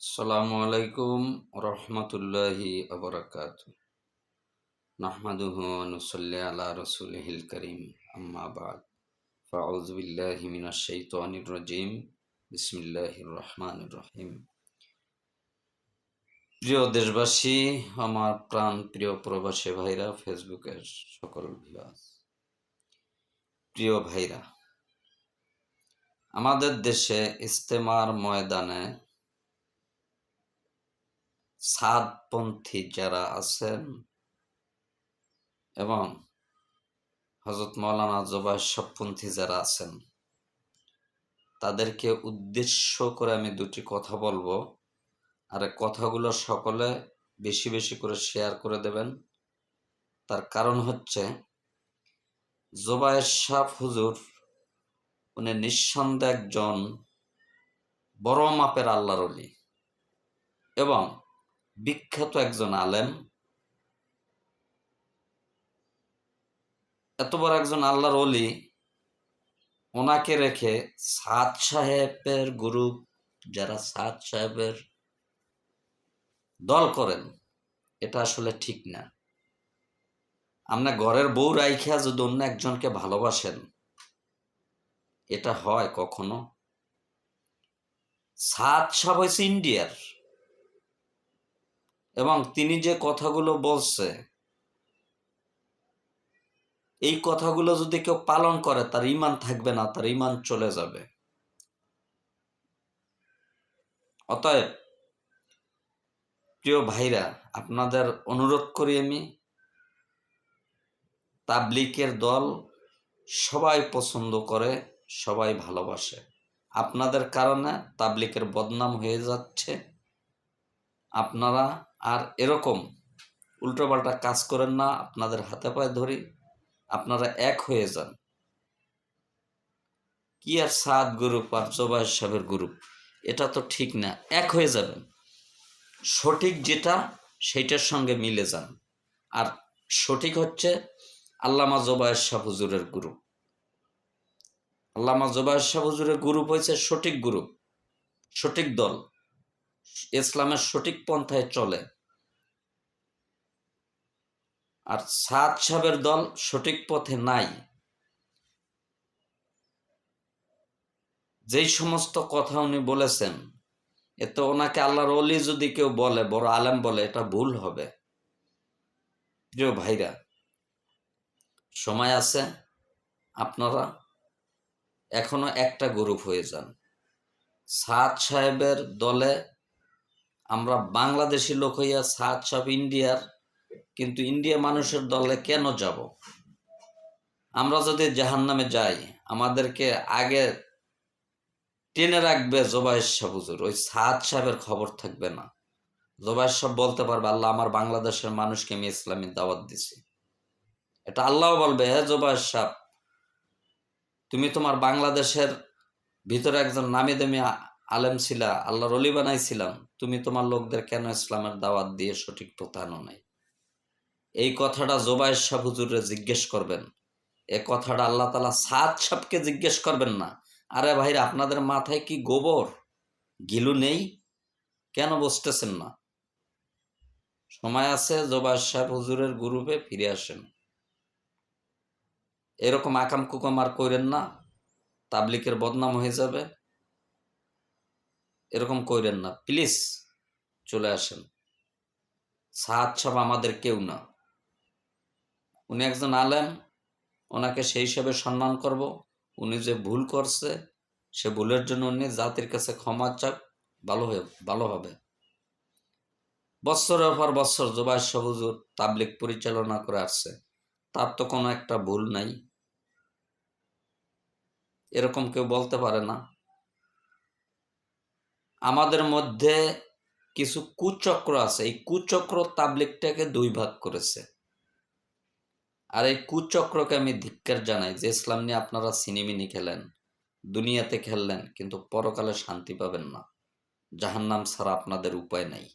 আসসালামু আলাইকুম রহমতুল্লাহি আবরাকাত নাহমাদুহু ওয়া আলা রাসূলিহিল কারীম। আম্মা বাদ। বিল্লাহি মিনাশ শাইতানির রাজীম। বিসমিল্লাহির রহমানির রহিম। প্রিয় দেশবাসী, আমার প্রাণ প্রিয় প্রবাসী ভাইরা, ফেসবুকের সকল ভিউয়ার্স প্রিয় ভাইরা, আমাদের দেশে ইস্তেমার ময়দানে সাদপন্থী যারা আছেন এবং হজরত মৌলানা জবাসপন্থী যারা আছেন, তাদেরকে উদ্দেশ্য করে আমি দুটি কথা বলব। আর কথাগুলো সকলে বেশি বেশি করে শেয়ার করে দেবেন। তার কারণ হচ্ছে জোবায়ের শাহ হুজুর, উনি নিঃসন্দেহ একজন বড় মাপের আল্লাহর এবং বিখ্যাত একজন আলেম। এত বড় একজন আল্লাহর অলি ওনাকে রেখে সাদ সাহেবের গ্রুপ, যারা সাদ সাহেবের দল করেন, এটা আসলে ঠিক না। আমরা ঘরের বউ রাইখা যদি অন্য একজনকে ভালোবাসেন, এটা হয় কখনো? সাদ সাহেব হয়েছে ইন্ডিয়ার। এবং তিনি যে কথাগুলো বলছে, এই কথাগুলো যদি কেউ পালন করে, তার ইমান থাকবে না, তার ইমান চলে যাবে। অতএব, প্রিয় ভাইরা, আপনাদের অনুরোধ করি আমি, তাবলিকের দল সবাই পছন্দ করে, সবাই ভালোবাসে। আপনাদের কারণে তাবলিকের বদনাম হয়ে যাচ্ছে। আপনারা আর এরকম উল্টোপাল্টা কাজ করেন না, আপনাদের হাতে পায়ে ধরি, আপনারা এক হয়ে যান। কি আর সাদ গ্রুপ আর জবাই সাহেবের গ্রুপ এটা তো ঠিক না, এক হয়ে যাবেন। সঠিক যেটা, সেইটার সঙ্গে মিলে যান। আর সঠিক হচ্ছে আল্লামা জবায়ের শাহ হুজুরের গ্রুপ আল্লামা জবায়ের শাহ হুজুরের গ্রুপ হয়েছে সঠিক গ্রুপ সঠিক দল। ইসলামের সঠিক পন্থায় চলে। আর সাদ সাহেবের দল সঠিক পথে নাই। যেই সমস্ত কথা উনি বলেছেন, এতে ওনাকে আল্লাহর অলি যদি কেউ বলে, বড় আলেম বলে, এটা ভুল হবে। প্রিয় ভাইরা, সময় আছে, আপনারা এখনও একটা গ্রুপ হয়ে যান। সাদ সাহেবের দলে আমরা বাংলাদেশি লোক হইয়া সাদ সাহেব ইন্ডিয়ার, কিন্তু ইন্ডিয়া মানুষের দলে কেন যাব? আমরা যদি জাহান নামে যাই, আমাদেরকে আগে টেনে রাখবে জোবাইর সাহ হুজুর। ওই সাদ সাহেবের খবর থাকবে না। জোবাইর সাহেব বলতে পারবে, আল্লাহ আমার বাংলাদেশের মানুষকে আমি ইসলামী দাওয়াত দিছি। এটা আল্লাহ বলবে হ্যাঁ জোবাইর সাহেব তুমি তোমার বাংলাদেশের ভিতরে একজন নামি দামি আলেম ছিলা, আল্লাহর অলি বানাইছিলাম, তুমি তোমার লোকদের কেন ইসলামের দাওয়াত দিয়ে সঠিক প্রতারণ নাই? এই কথাটা জোবায়ের সাহ হুজুরে জিজ্ঞেস করবেন। এ কথাটা আল্লাহ তালা সাত সাপকে জিজ্ঞেস করবেন না। আরে ভাইরা আপনাদের মাথায় কি গোবর? গিলু নেই? কেন বসতেছেন না? সময় আছে, জোবায়ের সাহেব হুজুরের গ্রুপে ফিরে আসেন। এরকম আকাম কুকাম আর কইরেন না। তাবলিকের বদনাম হয়ে যাবে। এরকম কইরেন না। প্লিজ চলে আসেন। সাত সব আমাদের কেউ না। উনি একজন আলেম, ওনাকে সেই হিসাবে সম্মান করব। উনি যে ভুল করছে, সে ভুলের জন্য উনি জাতির কাছে ক্ষমা চাক, ভালো হয়ে, ভালো হবে। বৎসরের পর বৎসর জোবাই সবুজুর তাবলিক পরিচালনা করে আসছে। তার তো কোনো একটা ভুল নাই। এরকম কেউ বলতে পারে না। আমাদের মধ্যে কিছু কুচক্র আছে। এই কুচক্র তাবলিকটাকে দুই ভাগ করেছে। আর এই কুচক্রকে আমি ধিক্কার জানাই যে ইসলাম নিয়ে আপনারা সিনেমিনি খেলেন, দুনিয়াতে খেললেন, কিন্তু পরকালে শান্তি পাবেন না। জাহান্নাম ছাড়া আপনাদের উপায় নাই।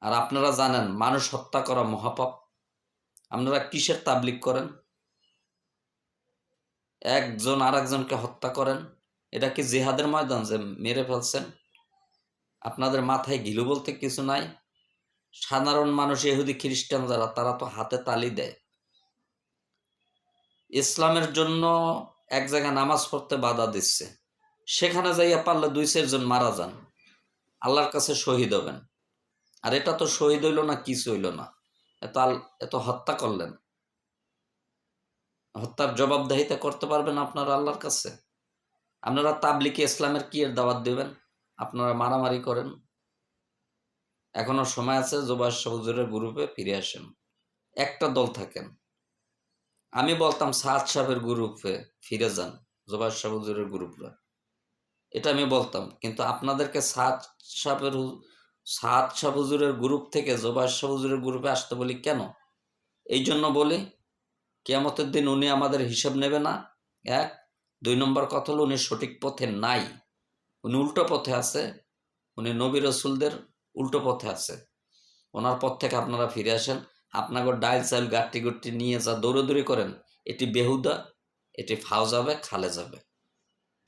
আর আপনারা জানেন, মানুষ হত্যা করা মহাপাপ। আপনারা কিসের তাবলিক করেন? একজন আর একজনকে হত্যা করেন এটা কি জেহাদের ময়দান যে মেরে ফেলছেন? আপনাদের মাথায় গিলু বলতে কিছু নাই। সাধারণ মানুষ এহুদি খ্রিস্টান যারা, তারা তো হাতে তালি দেয়। ইসলামের জন্য এক জায়গায় নামাজ পড়তে বাধা দিচ্ছে। সেখানে যাইয়া পারলে দুই চারজন মারা যান। আল্লাহর কাছে শহীদ হবেন। আর এটা তো শহীদ হইল না, কিছু হইল না। এত এত হত্যা করলেন। হত্যার জবাবদাহিতা করতে পারবেন আপনারা আল্লাহর কাছে? আপনারা তাবলিকে ইসলামের কি এর দাওয়াত দেবেন? আপনারা মারামারি করেন। এখনও সময় আছে জোবাস সবুজের গ্রুপে ফিরে আসেন। একটা দল থাকেন। আমি বলতাম সাদ সাহেবের গ্রুপে ফিরে যান জোবাস সবুজের গ্রুপরা এটা আমি বলতাম, কিন্তু আপনাদেরকে সাত সাহেবের সাত সাবুজুরের গ্রুপ থেকে জোবাস সাবুজুরের গ্রুপে আসতে বলি কেন? এই জন্য বলি, কেয়ামতের দিন উনি আমাদের হিসাব নেবে না। এক দুই নম্বর কথা হলো, উনি সঠিক পথে নাই। উনি উল্টো পথে আছে, উনি নবী রসুলদের উল্টো পথে আছে। ওনার পথ থেকে আপনারা ফিরে আসেন। আপনাকে ডাইল চাইল, গাট্টি গুট্টি নিয়ে যা দৌড়দৌড়ি করেন, এটি বেহুদা, এটি ফাও যাবে, খালে যাবে।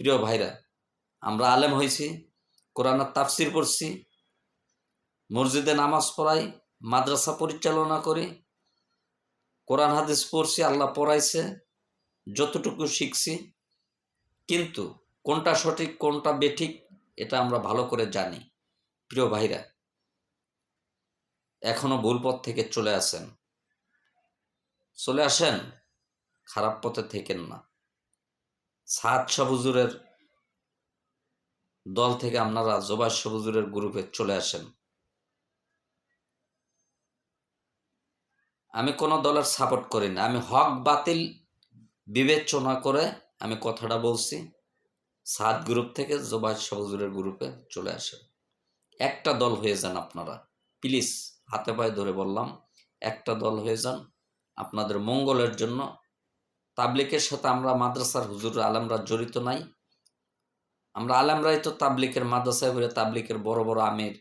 প্রিয় ভাইরা, আমরা আলেম হয়েছি কোরআনের তাফসির পড়ছি, মসজিদে নামাজ পড়াই, মাদ্রাসা পরিচালনা করি, কোরআন হাদিস পড়ছি, আল্লাহ পড়াইছে, যতটুকু শিখছি কিন্তু কোনটা সঠিক, কোনটা বেঠিক, এটা আমরা ভালো করে জানি। প্রিয় ভাইরা, এখনও ভুল পথ থেকে চলে আসেন। চলে আসেন, খারাপ পথে থেকেন না। সাত সবুজুরের দল থেকে আপনারা জোবাস সবুজুরের গ্রুপে চলে আসেন। আমি কোনো দলের সাপোর্ট করি না। আমি হক, বাতিল, বিবেচনা করে আমি কথাটা বলছি। সাত গ্রুপ থেকে জোবাস সবুজুরের গ্রুপে চলে আসেন। একটা দল হয়ে যান আপনারা। প্লিজ, হাতে পায়ে ধরে বললাম, একটা দল হয়ে যান আপনাদের মঙ্গলের জন্য। তাবলিকের সাথে আমরা মাদ্রাসার হুজুর আলমরা জড়িত নাই। আমরা আলেমরাই তো তাবলিকের মাদ্রাসায় বলে তাবলিকের বড় বড় আমির,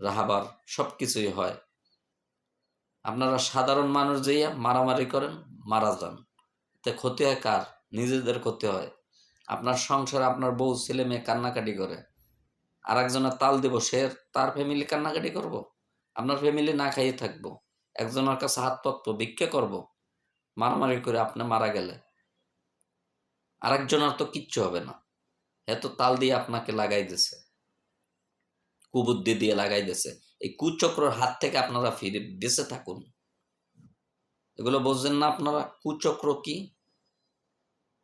রাহাবার সব কিছুই হয়। আপনারা সাধারণ মানুষ যেয়ে মারামারি করেন, মারা যান। এতে ক্ষতি হয় কার? নিজেদের করতে হয়। আপনার সংসারে আপনার বউ, ছেলে, মেয়ে কান্নাকাটি করে। আর একজনের তাল দিব, সে তার ফ্যামিলি কান্নাকাটি করব। আপনার ফ্যামিলি না খাইয়ে থাকব? একজনের কাছে হাত পাতবো, ভিক্ষা করব। মারামারি করে আপনি মারা গেলে? আরেকজনের তো কিচ্ছু হবে না। এত তাল দিয়ে আপনাকে লাগাই দিছে। কুবুদ্ধি দিয়ে লাগাই দিছে। এই কুচক্রর হাত থেকে আপনারা ফিরে বেঁচে থাকুন। এগুলো বুঝছেন না আপনারা? কুচক্র কি?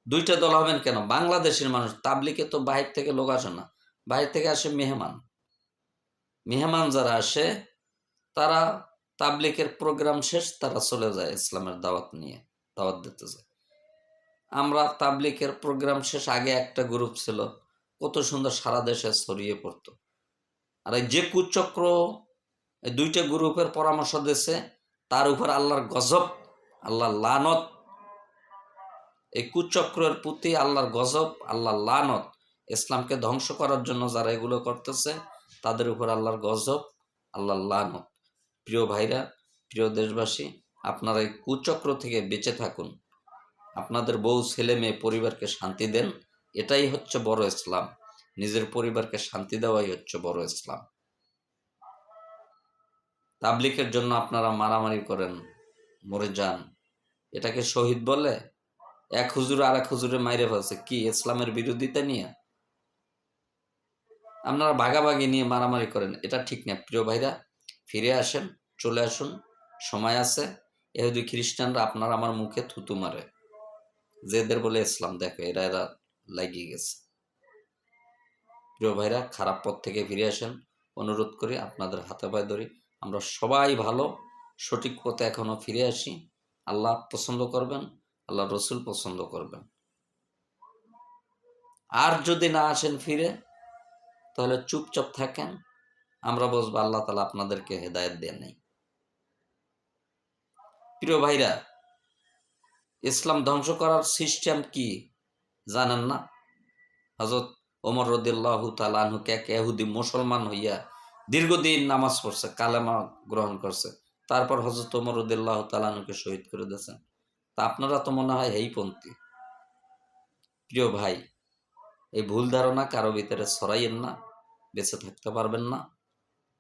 দুইটা দল হবেন কেন? বাংলাদেশের মানুষ তাবলিকে তো বাহির থেকে লোক আসে না। বাহির থেকে আসে মেহমান। মেহমান যারা আসে, তারা তাবলিকের প্রোগ্রাম শেষ, তারা চলে যায় ইসলামের দাওয়াত নিয়ে, দাওয়াত দিতে যায়। আমরা তাবলিকের প্রোগ্রাম শেষ আগে একটা গ্রুপ ছিল, কত সুন্দর সারা দেশে ছড়িয়ে পড়তো। আর এই যে কুচক্র দুইটা গ্রুপের পরামর্শ দিয়েছে তার উপর আল্লাহর গজব, আল্লাহর লানত এই কুচক্রের প্রতি আল্লাহর গজব, আল্লাহর লানত, ইসলামকে ধ্বংস করার জন্য যারা এগুলো করতেছে, তাদের উপর আল্লাহর গজব, আল্লাহর লানত। প্রিয় ভাইরা, প্রিয় দেশবাসী, আপনারা এই কুচক্র থেকে বেঁচে থাকুন। আপনাদের বউ, ছেলে, মেয়ে, পরিবারকে শান্তি দেন, এটাই হচ্ছে বড় ইসলাম। নিজের পরিবারকে শান্তি দেওয়াই হচ্ছে বড় ইসলাম। তাবলিকের জন্য আপনারা মারামারি করেন, মরে যান। এটাকে শহীদ বলে? এক হুজুর আর এক হুজুরে মাইরে ফেলছে। কি, ইসলামের বিরোধিতা নিয়ে? আপনারা ভাগাভাগি নিয়ে মারামারি করেন, এটা ঠিক না। প্রিয় ভাইরা, ফিরে আসেন, চলে আসুন, সময় আছে। এহুদি খ্রিস্টানরা আপনার আমার মুখে থুতু মারে। যেদের বলে ইসলাম, দেখো, এরা এরা লাগিয়ে গেছে। প্রিয় ভাইরা, খারাপ পথ থেকে ফিরে আসেন। অনুরোধ করি, আপনাদের হাতে পায়ে ধরি। আমরা সবাই ভালো, সঠিক পথে এখনও ফিরে আসি। আল্লাহ পছন্দ করবেন। আল্লাহ রসুল পছন্দ করবেন। আর যদি না আসেন ফিরে, তাহলে চুপচাপ থাকেন, আমরা বসবো, আল্লাহ তালা আপনাদেরকে হেদায়ত দেন নেই। প্রিয় ভাইরা, ইসলাম ধ্বংস করার সিস্টেম কি জানেন না? হজরত ওমর রদিল্লাহ তালাহুকে এক এহুদি মুসলমান হইয়া দীর্ঘদিন নামাজ পড়ছে, কালেমা গ্রহণ করছে। তারপর হজরত ওমর রদিল্লাহ তালাহুকে শহীদ করে দিয়েছেন। তা আপনারা তো মনে হয় এই পন্থী। প্রিয় ভাই, এই ভুল ধারণা কারও ভিতরে ছড়াইয়েন না, বেঁচে থাকতে পারবেন না।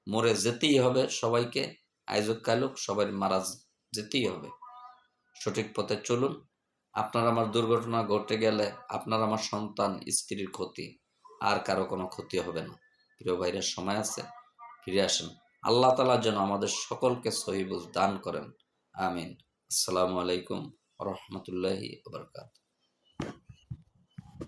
মরে যেতেই হবে সবাইকে আয়োজক কালুক, সবাই মারা যেতেই হবে। সঠিক পথে চলুন। আপনার আমার দুর্ঘটনা ঘটে গেলে আপনার আমার সন্তান, স্ত্রীর ক্ষতি, আর কারও কোনো ক্ষতি হবে না। প্রিয় ভাইরা, সময় আছে, ফিরে আসেন। আল্লাহ তালা যেন আমাদের সকলকে সহিবুজ দান করেন। আমিন। আসসালামু আলাইকুম। রহমতুল্লাহি আবরকাত